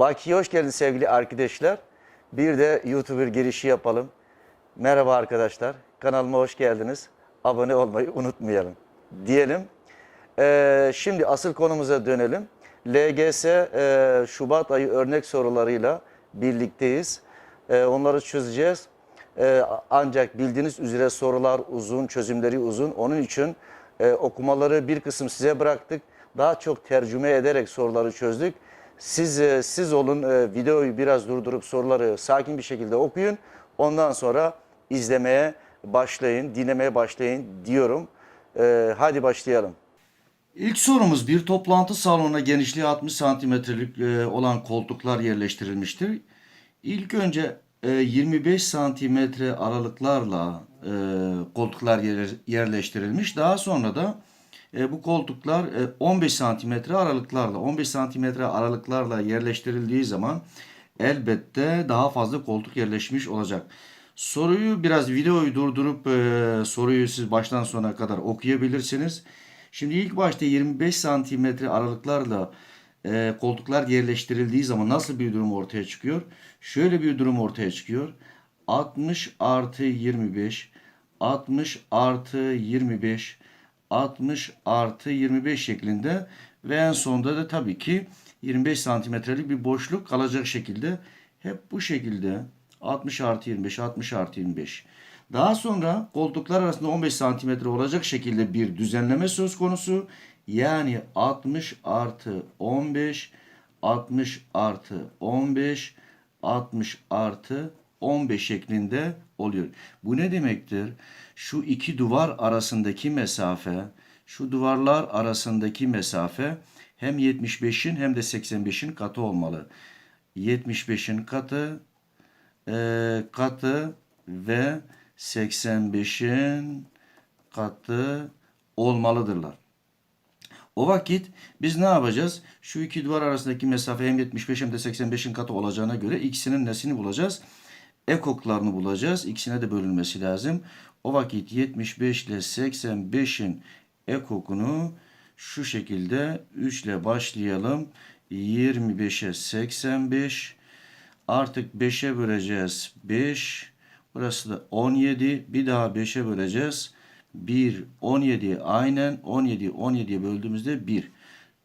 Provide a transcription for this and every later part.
Baki'ye hoş geldiniz sevgili arkadaşlar. Bir de YouTuber girişi yapalım. Merhaba arkadaşlar. Kanalıma hoş geldiniz. Abone olmayı unutmayalım diyelim. Ee, şimdi asıl konumuza dönelim. LGS e, Şubat ayı örnek sorularıyla birlikteyiz. Ee, onları çözeceğiz. Ee, ancak bildiğiniz üzere sorular uzun, çözümleri uzun. Onun için e, okumaları bir kısım size bıraktık. Daha çok tercüme ederek soruları çözdük. Siz e, siz olun e, videoyu biraz durdurup soruları sakin bir şekilde okuyun. Ondan sonra izlemeye başlayın, dinlemeye başlayın diyorum. E, hadi başlayalım. İlk sorumuz bir toplantı salonuna genişliği 60 santimetrelik e, olan koltuklar yerleştirilmiştir. İlk önce e, 25 santimetre aralıklarla koltuklar yer- yerleştirilmiş. Daha sonra da e, bu koltuklar e, 15 santimetre aralıklarla 15 santimetre aralıklarla yerleştirildiği zaman elbette daha fazla koltuk yerleşmiş olacak. Soruyu biraz videoyu durdurup e, soruyu siz baştan sona kadar okuyabilirsiniz. Şimdi ilk başta 25 santimetre aralıklarla e, koltuklar yerleştirildiği zaman nasıl bir durum ortaya çıkıyor? Şöyle bir durum ortaya çıkıyor. 60 artı 25, 60 artı 25, 60 artı 25 şeklinde ve en sonunda da tabii ki 25 santimetrelik bir boşluk kalacak şekilde hep bu şekilde 60 artı 25, 60 artı 25. Daha sonra koltuklar arasında 15 santimetre olacak şekilde bir düzenleme söz konusu. Yani 60 artı 15, 60 artı 15, 60 artı 15 şeklinde oluyor. Bu ne demektir? Şu iki duvar arasındaki mesafe, şu duvarlar arasındaki mesafe hem 75'in hem de 85'in katı olmalı. 75'in katı, e, katı ve 85'in katı olmalıdırlar. O vakit biz ne yapacağız? Şu iki duvar arasındaki mesafe hem 75 hem de 85'in katı olacağına göre ikisinin nesini bulacağız? Ekoklarını bulacağız. İkisine de bölünmesi lazım. O vakit 75 ile 85'in ekokunu şu şekilde 3 ile başlayalım. 25'e 85 artık 5'e böleceğiz 5 burası da 17 bir daha 5'e böleceğiz. 1 17 aynen. 17 17'ye böldüğümüzde 1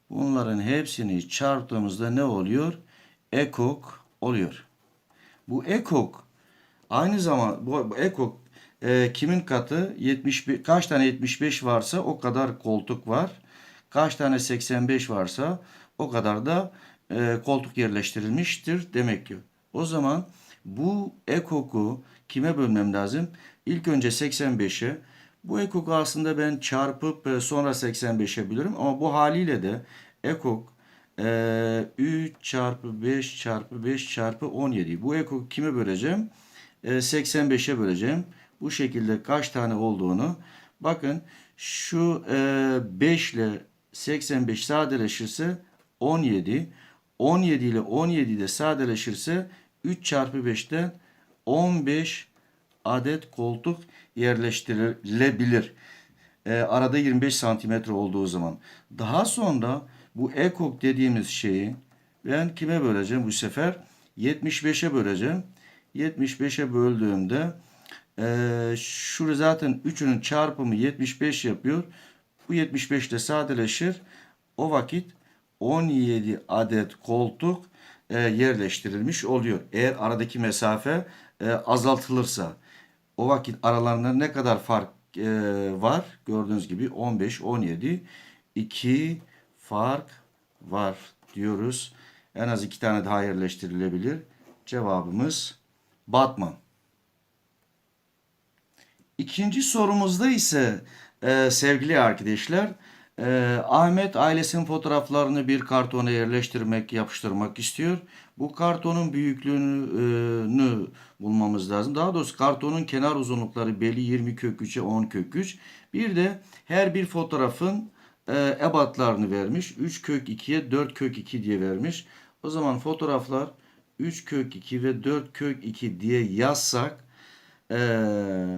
bunların hepsini çarptığımızda ne oluyor? Ekok oluyor. Bu ekok aynı zaman bu, bu ekok e, kimin katı 75 kaç tane 75 varsa o kadar koltuk var kaç tane 85 varsa o kadar da e, koltuk yerleştirilmiştir demek ki. O zaman bu ekoku kime bölmem lazım? İlk önce 85'e. Bu ekoku aslında ben çarpıp e, sonra 85'e bölürüm ama bu haliyle de ekok e, 3 çarpı 5 çarpı 5 çarpı 17. Bu ekoku kime böleceğim? E, 85'e böleceğim. Bu şekilde kaç tane olduğunu. Bakın şu e, 5 ile 85 sadeleşirse 17. 17 ile 17 de sadeleşirse 3 çarpı 5'ten 15 adet koltuk yerleştirilebilir. E, arada 25 santimetre olduğu zaman. Daha sonra bu ekok dediğimiz şeyi ben kime böleceğim bu sefer? 75'e böleceğim. 75'e böldüğümde e, şurada zaten üçünün çarpımı 75 yapıyor. Bu 75 de sadeleşir. O vakit 17 adet koltuk e, yerleştirilmiş oluyor. Eğer aradaki mesafe e, azaltılırsa o vakit aralarında ne kadar fark e, var? Gördüğünüz gibi 15, 17, 2 fark var diyoruz. En az iki tane daha yerleştirilebilir. Cevabımız Batman. İkinci sorumuzda ise e, sevgili arkadaşlar e, Ahmet ailesinin fotoğraflarını bir kartona yerleştirmek, yapıştırmak istiyor. Bu kartonun büyüklüğünü e, bulmamız lazım. Daha doğrusu kartonun kenar uzunlukları belli 20 kök 3'e 10 kök 3. Bir de her bir fotoğrafın e, ebatlarını vermiş. 3 kök 2'ye 4 kök 2 diye vermiş. O zaman fotoğraflar 3 kök 2 ve 4 kök 2 diye yazsak e,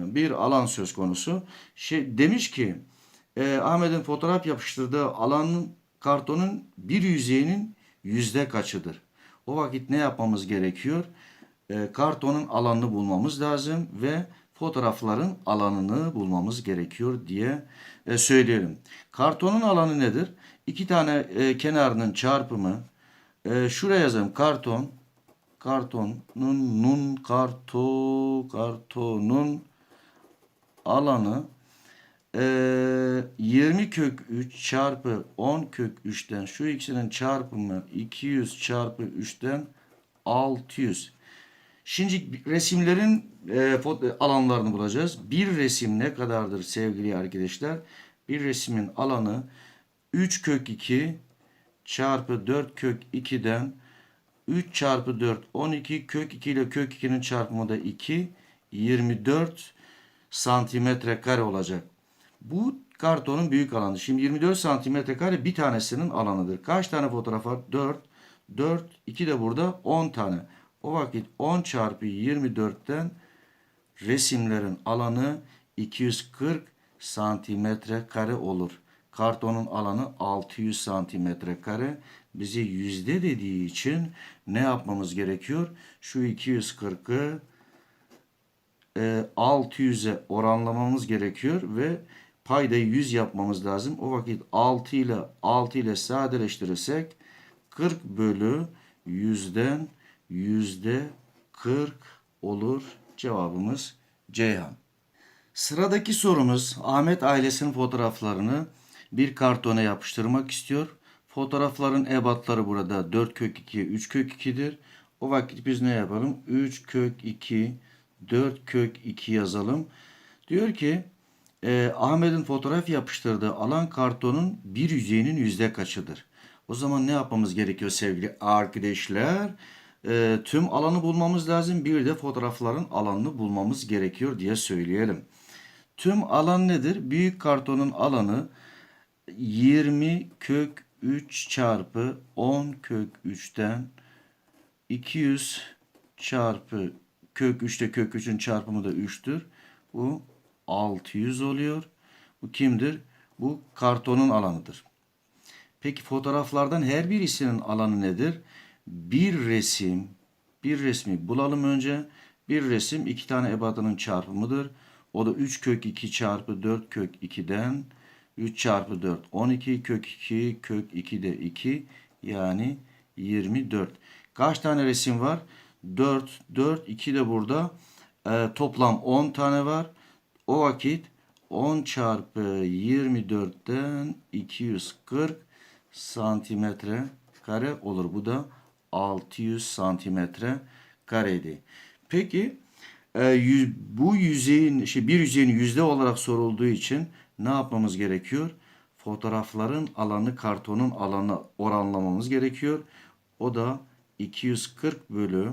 bir alan söz konusu. Şey demiş ki e, Ahmet'in fotoğraf yapıştırdığı alanın kartonun bir yüzeyinin yüzde kaçıdır? O vakit ne yapmamız gerekiyor? E, kartonun alanını bulmamız lazım ve fotoğrafların alanını bulmamız gerekiyor diye e, söyleyelim. Kartonun alanı nedir? İki tane e, kenarının çarpımı. E, şuraya yazalım. Karton. Kartonun nun karto kartonun alanı ee, 20 kök 3 çarpı 10 kök 3'ten şu ikisinin çarpımı 200 çarpı 3'ten 600. Şimdi resimlerin e, alanlarını bulacağız. Bir resim ne kadardır sevgili arkadaşlar? Bir resmin alanı 3 kök 2 çarpı 4 kök 2'den 3 çarpı 4 12 kök 2 ile kök 2'nin çarpımı da 2 24 santimetre kare olacak. Bu kartonun büyük alanı. Şimdi 24 santimetre kare bir tanesinin alanıdır. Kaç tane fotoğraf var? 4. 4. 2 de burada 10 tane. O vakit 10 çarpı 24'ten resimlerin alanı 240 santimetre kare olur. Kartonun alanı 600 santimetre kare. Bize yüzde dediği için ne yapmamız gerekiyor? Şu 240'ı e, 600'e oranlamamız gerekiyor ve paydayı 100 yapmamız lazım. O vakit 6 ile 6 ile sadeleştirirsek 40 bölü 100'den yüzde 40 olur. Cevabımız Ceyhan. Sıradaki sorumuz Ahmet ailesinin fotoğraflarını bir kartona yapıştırmak istiyor. Fotoğrafların ebatları burada 4 kök 2, 3 kök 2'dir. O vakit biz ne yapalım? 3 kök 2, 4 kök 2 yazalım. Diyor ki e, Ahmet'in fotoğraf yapıştırdığı alan kartonun bir yüzeyinin yüzde kaçıdır? O zaman ne yapmamız gerekiyor sevgili arkadaşlar? E, tüm alanı bulmamız lazım. Bir de fotoğrafların alanını bulmamız gerekiyor diye söyleyelim. Tüm alan nedir? Büyük kartonun alanı 20 kök 3 çarpı 10 kök 3'ten 200 çarpı kök 3'te kök 3'ün çarpımı da 3'tür. Bu 600 oluyor. Bu kimdir? Bu kartonun alanıdır. Peki fotoğraflardan her birisinin alanı nedir? Bir resim, bir resmi bulalım önce. Bir resim iki tane ebatının çarpımıdır. O da 3 kök 2 çarpı 4 kök 2'den 3 çarpı 4 12 kök 2 kök 2 de 2 yani 24. Kaç tane resim var? 4 4 2 de burada. Ee, toplam 10 tane var. O vakit 10 çarpı 24'ten 240 santimetre kare olur. Bu da 600 santimetre kareydi. Peki e, yüz- bu yüzeyin şey bir yüzeyin yüzde olarak sorulduğu için ne yapmamız gerekiyor? Fotoğrafların alanı kartonun alanı oranlamamız gerekiyor. O da 240 bölü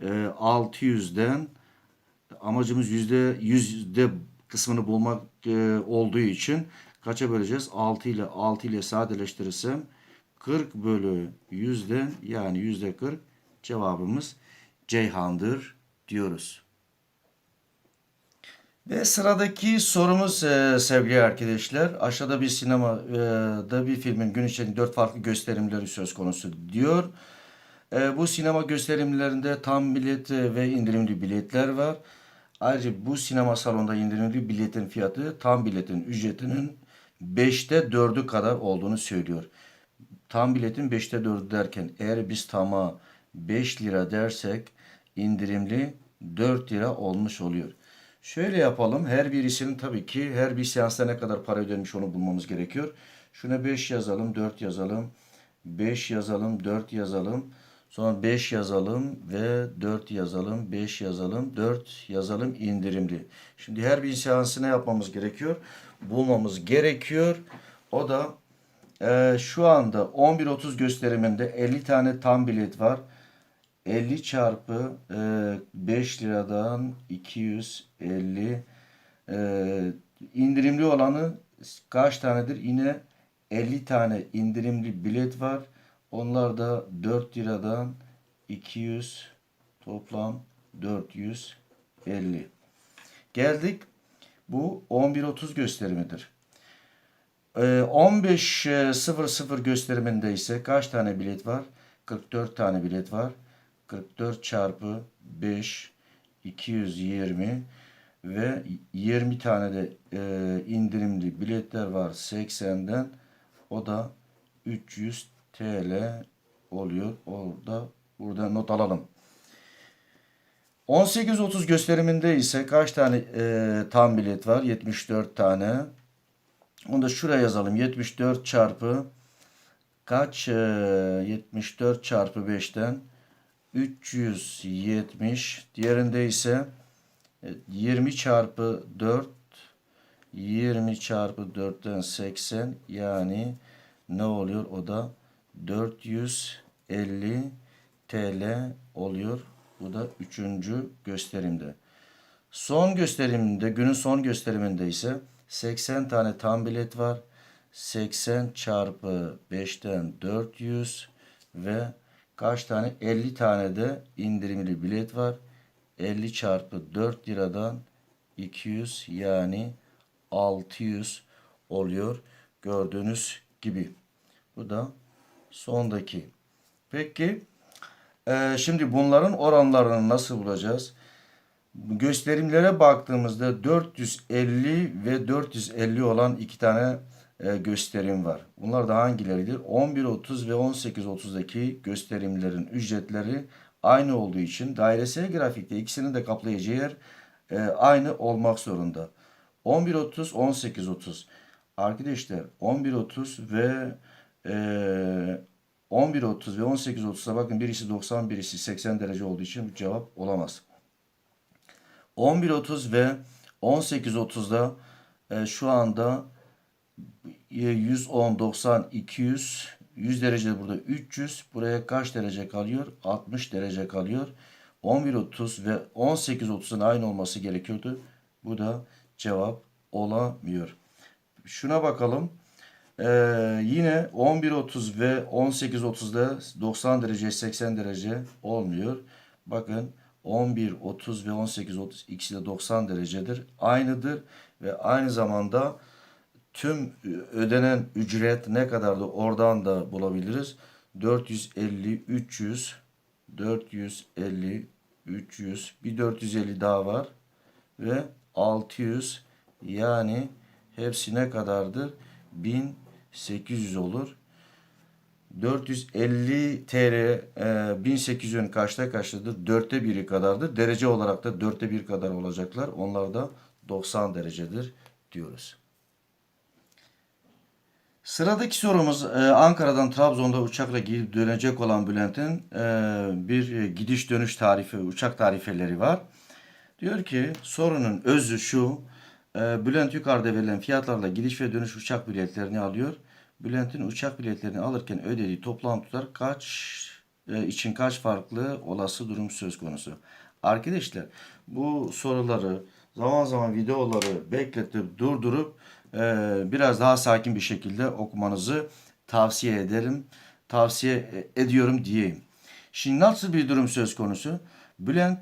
e, 600'den amacımız yüzde yüzde kısmını bulmak e, olduğu için kaça böleceğiz? 6 ile 6 ile sadeleştirirsem 40 bölü yüzden yani yüzde 40 cevabımız Ceyhan'dır diyoruz. Ve sıradaki sorumuz e, sevgili arkadaşlar. Aşağıda bir sinemada bir filmin gün içinde dört farklı gösterimleri söz konusu diyor. E, bu sinema gösterimlerinde tam bilet ve indirimli biletler var. Ayrıca bu sinema salonunda indirimli biletin fiyatı tam biletin ücretinin 5'te 4'ü kadar olduğunu söylüyor. Tam biletin 5'te 4'ü derken eğer biz tama 5 lira dersek indirimli 4 lira olmuş oluyor. Şöyle yapalım. Her birisinin tabii ki her bir seansta ne kadar para ödenmiş onu bulmamız gerekiyor. Şuna 5 yazalım, 4 yazalım. 5 yazalım, 4 yazalım. Sonra 5 yazalım ve 4 yazalım, 5 yazalım, 4 yazalım indirimli. Şimdi her bir seansı ne yapmamız gerekiyor? Bulmamız gerekiyor. O da e, şu anda 11.30 gösteriminde 50 tane tam bilet var. 50 çarpı e, 5 liradan 250 e, indirimli olanı kaç tanedir? Yine 50 tane indirimli bilet var. Onlar da 4 liradan 200 toplam 450. Geldik. Bu 11.30 gösterimidir. Ee, 15.00 gösteriminde ise kaç tane bilet var? 44 tane bilet var. 44 çarpı 5 220 ve 20 tane de e, indirimli biletler var 80'den. O da 300 TL oluyor. Orada burada not alalım. 18.30 gösteriminde ise kaç tane e, tam bilet var? 74 tane. Onu da şuraya yazalım. 74 çarpı kaç? E, 74 çarpı 5'ten 370. Diğerinde ise e, 20 çarpı 4 20 çarpı 4'ten 80 yani ne oluyor? O da 450 TL oluyor. Bu da üçüncü gösterimde. Son gösterimde, günün son gösteriminde ise 80 tane tam bilet var. 80 çarpı 5'ten 400 ve kaç tane? 50 tane de indirimli bilet var. 50 çarpı 4 liradan 200 yani 600 oluyor. Gördüğünüz gibi. Bu da sondaki. Peki ee, şimdi bunların oranlarını nasıl bulacağız? Gösterimlere baktığımızda 450 ve 450 olan iki tane e, gösterim var. Bunlar da hangileridir? 11.30 ve 18.30'daki gösterimlerin ücretleri aynı olduğu için dairesel grafikte ikisinin de kaplayacağı yer e, aynı olmak zorunda. 11.30, 18.30. Arkadaşlar 11.30 ve e, 11.30 ve 18.30'a bakın birisi 90 birisi 80 derece olduğu için cevap olamaz. 11.30 ve 18.30'da e, şu anda 110, 90, 200, 100 derece burada 300. Buraya kaç derece kalıyor? 60 derece kalıyor. 11.30 ve 18.30'un aynı olması gerekiyordu. Bu da cevap olamıyor. Şuna bakalım. Ee, yine 11.30 ve 18.30'da 90 derece 80 derece olmuyor. Bakın 11.30 ve 18.30 ikisi de 90 derecedir. Aynıdır ve aynı zamanda tüm ödenen ücret ne kadardı oradan da bulabiliriz. 450, 300, 450, 300, bir 450 daha var ve 600 yani hepsi ne kadardır? 1800 olur. 450 TL e, 1800'ün kaçta kaçtadır? Dörtte biri kadardır. Derece olarak da dörtte bir kadar olacaklar. Onlar da 90 derecedir diyoruz. Sıradaki sorumuz e, Ankara'dan Trabzon'da uçakla gidip dönecek olan Bülent'in e, bir gidiş dönüş tarifi, uçak tarifeleri var. Diyor ki sorunun özü şu. e, Bülent yukarıda verilen fiyatlarla gidiş ve dönüş uçak biletlerini alıyor. Bülent'in uçak biletlerini alırken ödediği toplam tutar kaç için kaç farklı olası durum söz konusu. Arkadaşlar bu soruları zaman zaman videoları bekletip durdurup biraz daha sakin bir şekilde okumanızı tavsiye ederim. Tavsiye e, ediyorum diyeyim. Şimdi nasıl bir durum söz konusu? Bülent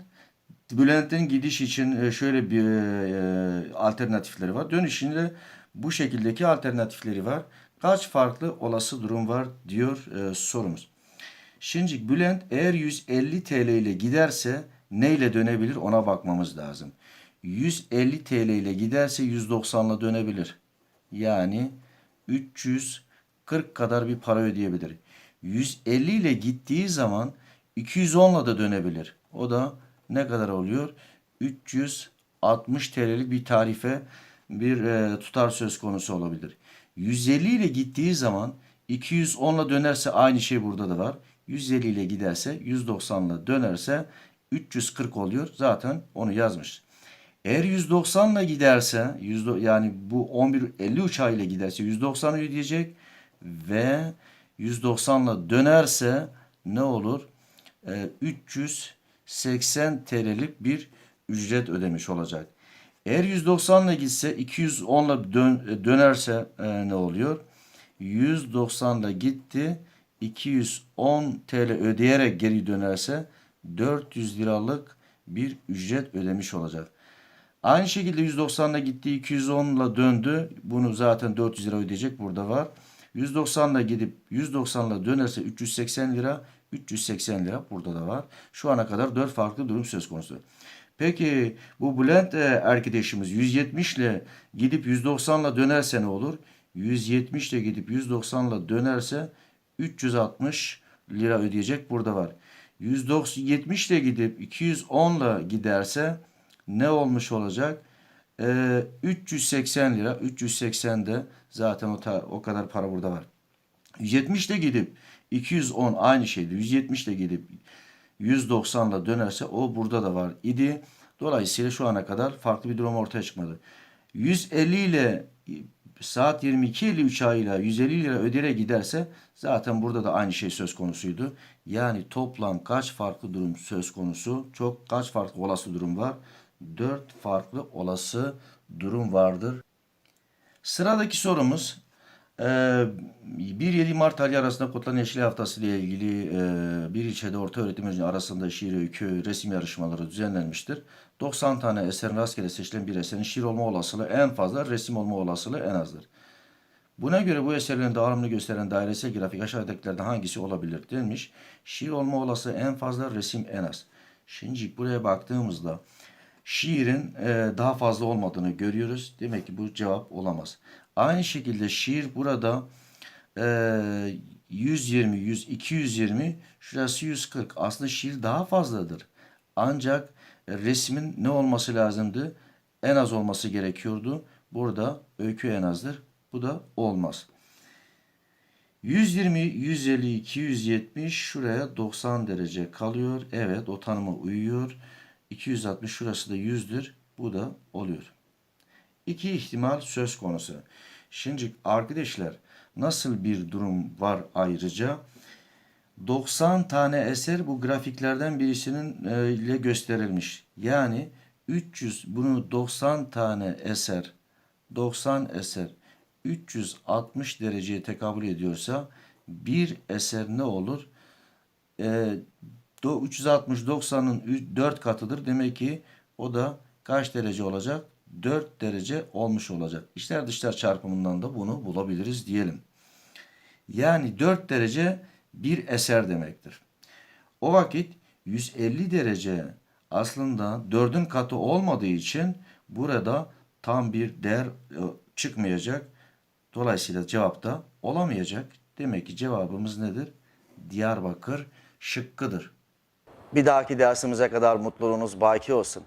Bülent'in gidiş için e, şöyle bir e, alternatifleri var. Dönüşünde bu şekildeki alternatifleri var. Kaç farklı olası durum var diyor sorumuz. Şimdi Bülent eğer 150 TL ile giderse neyle dönebilir ona bakmamız lazım. 150 TL ile giderse 190 ile dönebilir. Yani 340 kadar bir para ödeyebilir. 150 ile gittiği zaman 210 ile de dönebilir. O da ne kadar oluyor? 360 TL'lik bir tarife bir e, tutar söz konusu olabilir. 150 ile gittiği zaman 210 ile dönerse aynı şey burada da var. 150 ile giderse 190 ile dönerse 340 oluyor. Zaten onu yazmış. Eğer 190 ile giderse yani bu 11.50 uçağı ile giderse 190 ödeyecek ve 190 ile dönerse ne olur? Ee, 380 TL'lik bir ücret ödemiş olacak. Eğer 190 ile gitse 210 ile dön, dönerse e, ne oluyor? 190 ile gitti 210 TL ödeyerek geri dönerse 400 liralık bir ücret ödemiş olacak. Aynı şekilde 190 ile gitti 210 ile döndü. Bunu zaten 400 lira ödeyecek burada var. 190 ile gidip 190 ile dönerse 380 lira. 380 lira burada da var. Şu ana kadar 4 farklı durum söz konusu. Peki bu Bülent e, arkadaşımız 170 ile gidip 190 ile dönerse ne olur? 170 ile gidip 190 ile dönerse 360 lira ödeyecek burada var. 170 ile gidip 210 ile giderse ne olmuş olacak? Ee, 380 lira. 380 de zaten o, ta- o kadar para burada var. 170 ile gidip 210 aynı şeydi. 170 ile gidip 190 ile dönerse o burada da var idi. Dolayısıyla şu ana kadar farklı bir durum ortaya çıkmadı. 150 ile saat 22 ile 3 ayıyla 150 lira ödeyerek giderse zaten burada da aynı şey söz konusuydu. Yani toplam kaç farklı durum söz konusu? Çok kaç farklı olası durum var? 4 farklı olası durum vardır. Sıradaki sorumuz e, 1-7 Mart ayı arasında kutlanan Yeşil Haftası ile ilgili e, bir ilçede orta öğretim öğrenci arasında şiir, öykü, resim yarışmaları düzenlenmiştir. 90 tane eserin rastgele seçilen bir eserin şiir olma olasılığı en fazla, resim olma olasılığı en azdır. Buna göre bu eserlerin dağılımını gösteren dairesel grafik aşağıdakilerden hangisi olabilir denmiş. Şiir olma olasılığı en fazla, resim en az. Şimdi buraya baktığımızda şiirin e, daha fazla olmadığını görüyoruz. Demek ki bu cevap olamaz. Aynı şekilde şiir burada e, 120, 100, 220, şurası 140. Aslında şiir daha fazladır. Ancak resmin ne olması lazımdı? En az olması gerekiyordu. Burada öykü en azdır. Bu da olmaz. 120, 150, 270 şuraya 90 derece kalıyor. Evet o tanıma uyuyor. 260 şurası da 100'dür. Bu da oluyor. İki ihtimal söz konusu. Şimdi arkadaşlar nasıl bir durum var ayrıca? 90 tane eser bu grafiklerden birisinin e, ile gösterilmiş. Yani 300 bunu 90 tane eser 90 eser 360 dereceye tekabül ediyorsa bir eser ne olur? E, 360 90'ın 4 katıdır. Demek ki o da kaç derece olacak? 4 derece olmuş olacak. İçler dışlar çarpımından da bunu bulabiliriz diyelim. Yani 4 derece bir eser demektir. O vakit 150 derece aslında 4'ün katı olmadığı için burada tam bir değer e, çıkmayacak. Dolayısıyla cevap da olamayacak. Demek ki cevabımız nedir? Diyarbakır şıkkıdır. Bir dahaki dersimize kadar mutluluğunuz baki olsun.